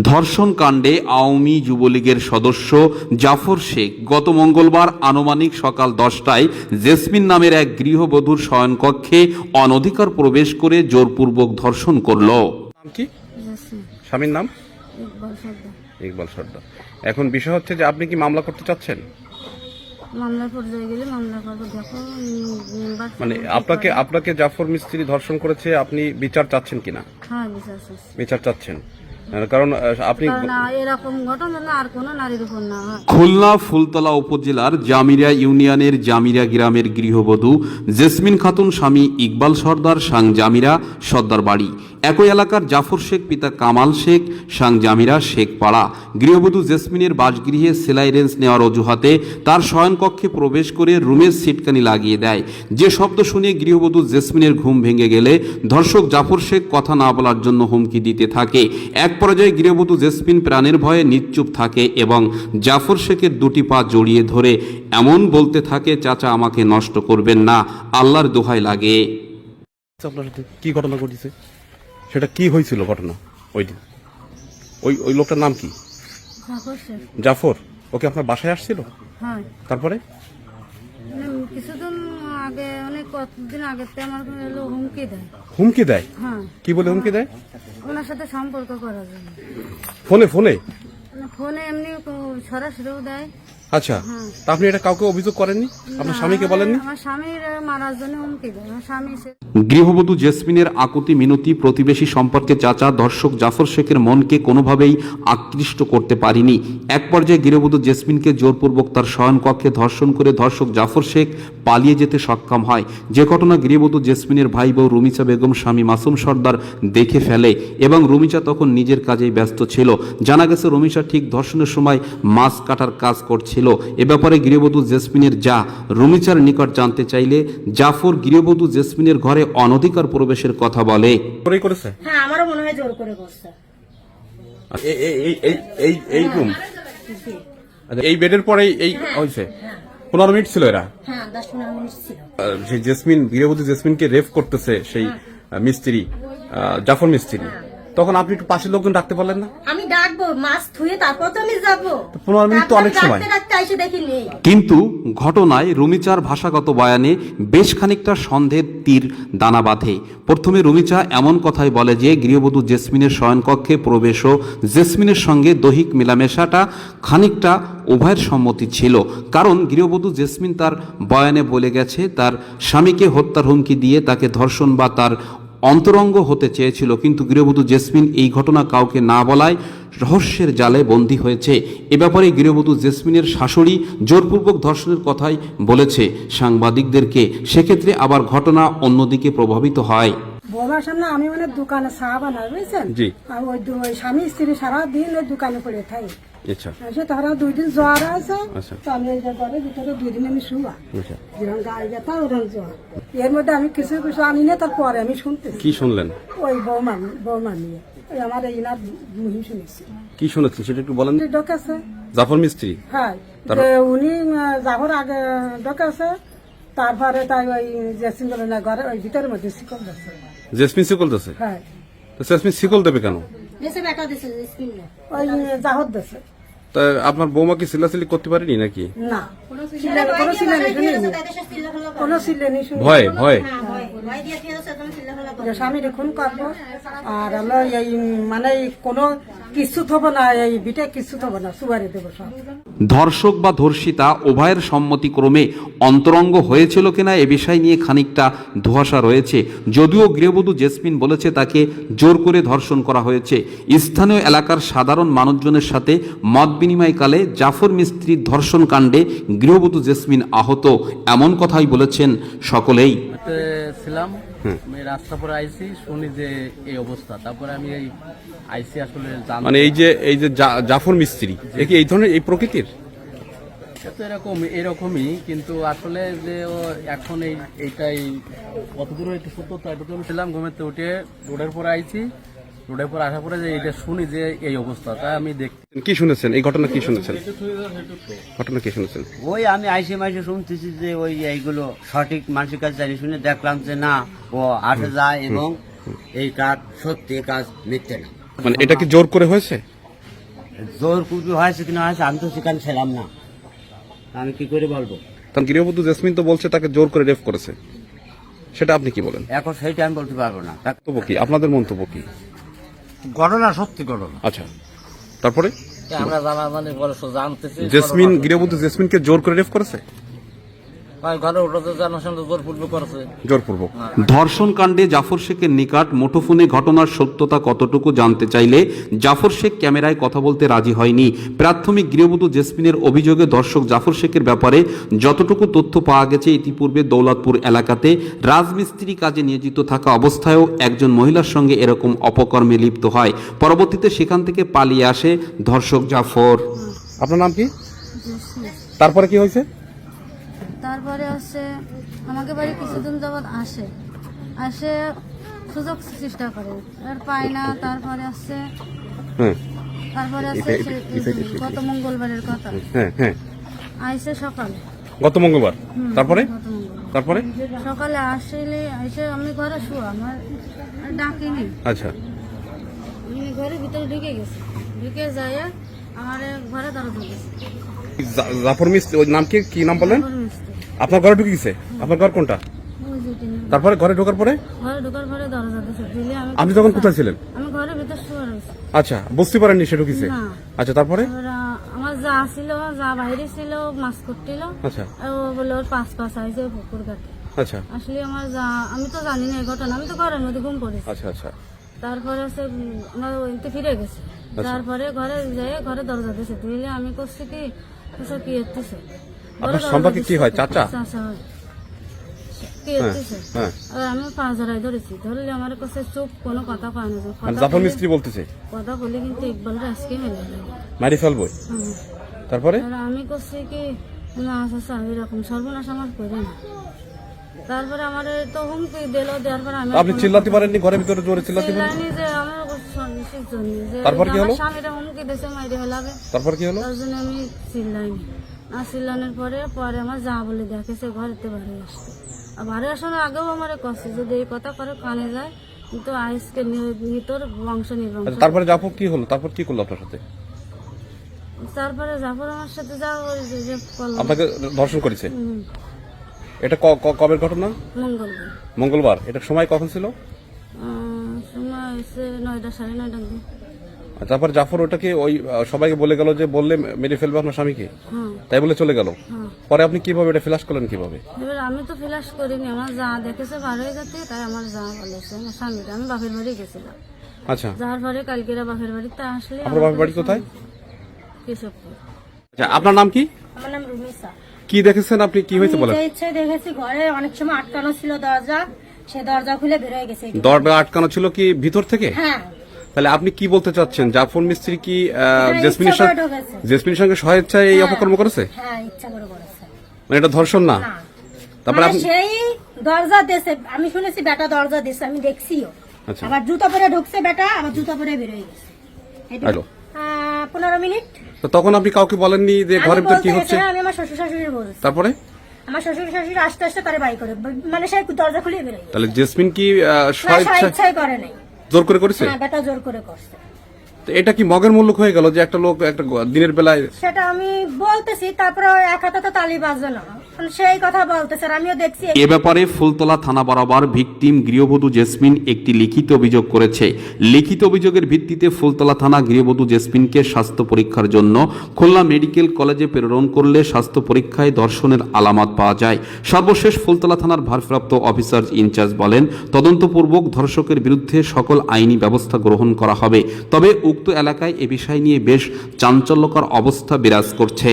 ধর্ষণ কাণ্ডে আওয়ামী যুবলীগের সদস্য জাফর শেখ গত মঙ্গলবার আনুমানিক সকাল দশটায় জেসমিন নামের এক গৃহবধূর শয়নকক্ষে অনধিকার প্রবেশ করে জোরপূর্বক ধর্ষণ করল। কি? স্বামীর নাম? ইকবাল সর্দার। এখন বিষয় হচ্ছে যে আপনি কি মামলা করতে চাচ্ছেন? মামলার পর্যায়ে গেলে মামলা করব। দেখো উম, মেম্বার মানে আপনাকে আপনাকে জাফর মিস্ত্রি ধর্ষণ করেছে আপনি বিচার চাচ্ছেন কিনা? হ্যাঁ বিচার চাচ্ছেন। কারণ আপনি এরকম ঘটনা না আর কোনো নারীর উপর না। খুলনা ফুলতলা উপজেলার জামিরা ইউনিয়নের জামিরা গ্রামের গৃহবধূ জেসমিন খাতুন স্বামী ইকবাল সর্দার সাং জামিরা সর্দার বাড়ি একই এলাকার জাফর শেখ, পিতা কামাল শেখ সাং জামিরা শেখ পাড়া। গৃহবধূ জেসমিনের বাসগৃহে সেলাই রেঞ্জ নেওয়ার অজুহাতে তার শয়নকক্ষে প্রবেশ করে রুমের সিটকানি লাগিয়ে দেয়। যে শব্দ শুনে গৃহবধূ জেসমিনের ঘুম ভেঙে গেলে ধর্ষক জাফর শেখ কথা না বলার জন্য হুমকি দিতে থাকে। এক পর্যায়ে গৃহবধূ জেসমিন প্রাণের ভয়ে নিশ্চুপ থাকে এবং জাফর শেখের দুটি পা জড়িয়ে ধরে এমন বলতে থাকে, চাচা, আমাকে নষ্ট করবেন না, আল্লাহর দোহাই লাগে। কি ঘটনা ঘটেছে? সেটা কি হয়েছিল ঘটনা? ওই দিন। ওই ওই লোকটার নাম কি? জাফর ওকে আপনার বাসায় আসছিল? হ্যাঁ। তারপরে? কিছুদিন আগে অনেক কতদিন আগে আমার হুমকি দেয়। হুমকি দেয়? হ্যাঁ। কি বলে হুমকি দেয়? ওনার সাথে সম্পর্ক জন্য ফোনে ফোনে? ফোনে এমনি সরাসরিও দেয়। আচ্ছা তা আপনি এটা কাউকে অভিযোগ করেননি? আপনার স্বামীকে বলেননি? আমার স্বামীর মারার জন্য হুমকি দেয়। আমার স্বামী সে গৃহবধূ জেসমিনের আকুতি মিনতি প্রতিবেশী সম্পর্কে চাচা দর্শক জাফর শেখের মনকে কোনোভাবেই আকৃষ্ট করতে পারিনি। এক পর্যায়ে গৃহবধূ জেসমিনকে জোরপূর্বক তার শয়নকক্ষে ধর্ষণ করে ধর্ষক জাফর শেখ পালিয়ে যেতে সক্ষম হয়। যে ঘটনা গৃহবধূ জেসমিনের ভাই বউ রুমিচা বেগম স্বামী মাসুম সর্দার দেখে ফেলে এবং রুমিচা তখন নিজের কাজেই ব্যস্ত ছিল। জানা গেছে রুমিচা ঠিক ধর্ষণের সময় মাছ কাটার কাজ করছিল। এ ব্যাপারে গৃহবধূ জেসমিনের যা রুমিচার নিকট জানতে চাইলে জাফর গৃহবধূ জেসমিনের ঘরে অনধিকার প্রবেশের কথা বলে। করেছে? হ্যাঁ আমারও মনে হয় জোর করে করছে এই এই এই এই এই এই রুম আচ্ছা, এই বেডের পরেই এই হয়েছে? পনেরো মিনিট ছিল এরা? হ্যাঁ দশ পনেরো মিনিট ছিল। আহ, সেই জেসমিন গৃহবধূ জেসমিনকে রেফ করতেছে সেই মিস্ত্রি জাফর মিস্ত্রি। তখন আপনি একটু পাশের লোকজন ডাকতে পারলেন না? আমি ডাকবো মাছ ধুয়ে তারপর তো আমি যাব। পনেরো মিনিট তো অনেক সময়। কিন্তু ঘটনায় রুমিচার ভাষাগত বয়ানে বেশ খানিকটা সন্দেহের তীর দানা বাঁধে। প্রথমে রুমিচা এমন কথাই বলে যে গৃহবধূ জেসমিনের শয়নকক্ষে প্রবেশ ও জেসমিনের সঙ্গে দৈহিক মেলামেশাটা খানিকটা উভয়ের সম্মতি ছিল। কারণ গৃহবধূ জেসমিন তার বয়ানে বলে গেছে তার স্বামীকে হত্যার হুমকি দিয়ে তাকে ধর্ষণ বা তার অন্তরঙ্গ হতে চেয়েছিল কিন্তু গৃহবধূ জেসমিন এই ঘটনা কাউকে না বলায় রহস্যের জালে বন্দী হয়েছে। এ ব্যাপারে গৃহবধূ জেসমিনের শাশুড়ি জোরপূর্বক ধর্ষণের কথাই বলেছে। সাংবাদিকদেরকে সেক্ষেত্রে আবার ঘটনা অন্যদিকে প্রভাবিত হয়। বৌমার সামনে আমি মানে দোকানে চা বানাই বুঝছেন? ওই ওই স্বামী স্ত্রী সারাদিন ওই দোকানে পড়ে থাকি। আচ্ছা। এসে তারা দুই দিন জ্বর আছে। আচ্ছা। তো আমি এই যে ভিতরে দুই দিন আমি শুয়া। আচ্ছা। যেরকম গায়ে ব্যথা ওরকম জ্বর এর মধ্যে আমি কিছু কিছু আনি না তারপরে আমি শুনতেছি। কি শুনলেন? ওই বৌমা বৌমা নিয়ে। ওই আমার এই না মুহি শুনেছি। কি শুনেছেন সেটা একটু বলেন। ডকেছে। জাফর মিস্ত্রি? হ্যাঁ উনি যাবার আগে ডকেছে তারপরে তাই ওই জেসিন বলে না ঘরে ওই ভিতরের মধ্যে শিকল দিচ্ছে জেসমিন শিকল দেছে হ্যাঁ। তো জেসমিন শিকল দেবে কেন? ওই জাহর তা আপনার বৌমা কি সিলাসিলি করতে পারেনি নাকি? না। কোনো সিলেনি ভয় ভয়। যে স্বামী খুন করব আর আমরা এই মানে কোনো কিছু থব না এই বিটে কিছু থব না সুবারি দেবো সব ধর্ষক বা ধর্ষিতা উভয়ের সম্মতিক্রমে অন্তরঙ্গ হয়েছিল কিনা এ বিষয় নিয়ে খানিকটা ধোঁয়াশা রয়েছে। যদিও গৃহবধূ জেসমিন বলেছে তাকে জোর করে ধর্ষণ করা হয়েছে। স্থানীয় এলাকার সাধারণ মানুষজনের সাথে মত বিনিময়কালে জাফর মিস্ত্রির ধর্ষণ কাণ্ডে গৃহবধূ জেসমিন আহত এমন কথাই বলেছেন সকলেই। তে ছিলাম আমি রাস্তা পরে আইসি শুনি যে এই অবস্থা। তারপরে আমি এই আইসি আসলে মানে এই যে এই যে জাফর মিস্ত্রি কি এই ধরনের এই প্রকৃতির? তো এরকম এরকমই কিন্তু আসলে যে ও এখন এই এইটাই কত দূর একটু সত্যতা এটা তো ছিলাম ঘুমেতে উঠে। রোডের পরে আইছি। রোডের পরে আসার পরে যে এটা শুনি যে এই অবস্থা তাই আমি দেখ কি শুনেছেন? এই ঘটনা কি শুনেছেন? ঘটনা কি শুনেছেন? ওই আমি আইসে মাইসে শুনতেছি যে ওই এইগুলো সঠিক মানুষের কাছে জানি শুনে দেখলাম যে না ও আসে যায় এবং এই কাজ সত্যি কাজ মিথ্যে না। মানে এটা কি জোর করে হয়েছে? জোর কুপি হয়েছে কিনা হয়েছে আমি তো সেখানে ছিলাম না। আমি কি করে বলব? তখন গৃহবধূ জেসমিন তো বলছে তাকে জোর করে রেপ করেছে। সেটা আপনি কি বলেন? এখন সেইটা আমি বলতে পারব না। তা- কি? আপনাদের মন্তব্য কি? ঘটনা সত্যি ঘটনা আচ্ছা তারপরে? আমরা জানা মানে পরে জানতেছি জেসমিন গৃহবধূ জেসমিনকে জোর করে রেফ করেছে? ঘরে করেছে। জোরপূর্বক। ধর্ষণ কাণ্ডে জাফর শেখের নিকট মুঠোফোনে ঘটনার সত্যতা কতটুকু জানতে চাইলে জাফর শেখ ক্যামেরায় কথা বলতে রাজি হয়নি। প্রাথমিক গৃহবধূ জেসমিনের অভিযোগে দর্শক জাফর শেখের ব্যাপারে যতটুকু তথ্য পাওয়া গেছে ইতিপূর্বে দৌলতপুর এলাকাতে রাজমিস্ত্রি কাজে নিয়োজিত থাকা অবস্থায়ও একজন মহিলার সঙ্গে এরকম অপকর্মে লিপ্ত হয়। পরবর্তীতে সেখান থেকে পালিয়ে আসে ধর্ষক জাফর। আপনার নাম কি? তারপরে কি হয়েছে? তারপরে হচ্ছে আমাকে বাড়ি কিছুদিন যাবৎ আসে। আসে সুযোগ চেষ্টা করে। আর পায় না তারপরে আসছে তারপরে আসছে গত মঙ্গলবারের কথা। হ্যাঁ হ্যাঁ। আইসে সকালে। গত মঙ্গলবার? তারপরে? তারপরে? সকালে আসলে এসে আমি ঘরে শুয়া আমার ডাকিনি। আচ্ছা। আমি ঘরের ভিতরে ঢুকে গেছি। ঢুকে যাই আমার ঘরে দরজা গেছে জাফর মিস্ত্রি ওই নাম কি কি নাম বললেন? মিস্ত্রি। আপনার ঘরে ঢুকে গেছে? আপনার ঘর কোনটা? তারপরে ঘরে ঢোকার পরে? আপনি তখন কোথায় ছিলেন? আচ্ছা বুঝতে পারেননি সে ঢুকিছে? আচ্ছা তারপরে? আমার যা ছিল যা বাইরে ছিল মাছ আচ্ছা। ও বলে ওর পাঁচ পাঁচ আইছে পুকুর কাটে আচ্ছা। আসলে আমার যা আমি তো জানি না এই ঘটনা আমি তো ঘরের মধ্যে ঘুম পড়েছি। আচ্ছা আচ্ছা। তারপরে আমার ওইতে ফিরে গেছে। তারপরে ঘরে যেয়ে ঘরে দরজা দিয়েছে। দিলে আমি করছি কি আপনার সম্পর্কে কি হয়? চাচা? হয় হ্যাঁ আর আমি পাঁচ হাজার ধরেছি। ধরলে আমার কাছে চুপ কোনো কথা কয় না জাফর বলে- মিস্ত্রি বলতেছে? কথা বলে কিন্তু ইকবালটা আজকে মেলে মারি ফেলব? তারপরে? আমি করছি কি না চাচা এরকম সর্বনাশ আমার করে না। তারপরে আমার তো হুমকি দিল দেওয়ার পরে আমি আপনি চিল্লাতে পারেননি ঘরের ভিতরে জোরে চিল্লাতে পারেন যে আমার তারপর কি হলো? স্বামীরা হুমকি দিয়েছে মাইরে ফেলাবে। তারপর কি হলো? তার জন্য আমি চিল্লাইনি। না চিল্লানোর পরে পরে আমার যা বলে দেখেছে ঘরেতে বাড়ি আসতে আর বাড়ি আসার আগেও আমার কষ্ট যদি এই কথা করে কানে যায় কিন্তু আজকে নিতর বংশ নির্বংশ। আচ্ছা, তারপরে জাফর কি হলো? তারপর কি করল আপনার সাথে? তারপরে জাফর আমার সাথে যা যে- আপনাকে ধর্ষণ করেছে? এটা কবের ঘটনা? মঙ্গলবার। মঙ্গলবার। এটা সময় কখন ছিল? সময় হচ্ছে নয়টা সাড়ে নয়টার দিকে। তারপর জাফর ওটাকে ওই সবাইকে বলে গেল যে বললে মেরে ফেলবে আপনার স্বামীকে। হ্যাঁ। তাই বলে চলে গেল। হ্যাঁ। পরে আপনি কীভাবে এটা ফ্ল্যাশ করলেন কীভাবে? এবার আমি তো ফ্ল্যাশ করিনি আমার যা দেখেছে বার হয়ে যাচ্ছে তাই আমার যা বলেছে আমার স্বামীটা আমি বাপের বাড়ি গেছিলাম। আচ্ছা। যার পরে কালকেরা বাপের বাড়িতে আসলে আপনার বাপের বাড়ি কোথায়? কেশবপুর। আচ্ছা আপনার নাম কি? আমার নাম রুমিসা। কি দেখেছেন আপনি? কি হয়েছে বলেন। ইচ্ছে দেখেছি ঘরে অনেক সময় আটকানো ছিল দরজা সে দরজা খুলে বের হয়ে গেছে দরজা আটকানো ছিল কি ভিতর থেকে? হ্যাঁ। তাহলে আপনি কি বলতে চাচ্ছেন? জাফর মিস্ত্রি কি হ্যাঁ, জেসমিনের সঙ্গে জেসমিনের সঙ্গে স্বেচ্ছায় এই অপকর্ম করেছে? হ্যাঁ ইচ্ছা করে করেছে। মানে এটা ধর্ষণ না? তারপরে মানে আপনি সেই দরজা দিয়েছে। আমি শুনেছি বেটা দরজা দিয়েছে আমি দেখছিও। আচ্ছা। আবার জুতো পরে ঢুকছে বেটা আবার জুতো পরে বের হয়ে গেছে। হ্যালো। পনেরো মিনিট। তো তখন আপনি কাউকে বলেননি যে ঘরের ভিতর কি হচ্ছে? হ্যাঁ, আমি আমার শ্বশুর শাশুড়ি বলছি। তারপরে? আমার শ্বশুর শাশুড়ি আস্তে আস্তে তারে বাই করে। মানে সে দরজা খুলে বের হয়ে তাহলে জেসমিন কি স্বেচ্ছায় করে নাই। জোর করে করেছে? হ্যাঁ বেটা জোর করে করছে। তো এটা কি মগের মূল্য হয়ে গেল যে একটা লোক একটা দিনের বেলায় সেটা আমি বলতেছি তারপরে এক হাতে তো তালি বাজবে না। সেই কথা বলতেছে আমিও দেখছি এ ব্যাপারে ফুলতলা থানা বরাবর ভিকটিম গৃহবধূ জেসমিন একটি লিখিত অভিযোগ করেছে। লিখিত অভিযোগের ভিত্তিতে ফুলতলা থানা গৃহবধূ জেসমিনকে স্বাস্থ্য পরীক্ষার জন্য খুলনা মেডিকেল কলেজে প্রেরণ করলে স্বাস্থ্য পরীক্ষায় দর্শনের আলামত পাওয়া যায়। সর্বশেষ ফুলতলা থানার ভারপ্রাপ্ত অফিসার ইনচার্জ বলেন তদন্তপূর্বক ধর্ষকের বিরুদ্ধে সকল আইনি ব্যবস্থা গ্রহণ করা হবে। তবে উক্ত এলাকায় এ বিষয় নিয়ে বেশ চাঞ্চল্যকর অবস্থা বিরাজ করছে।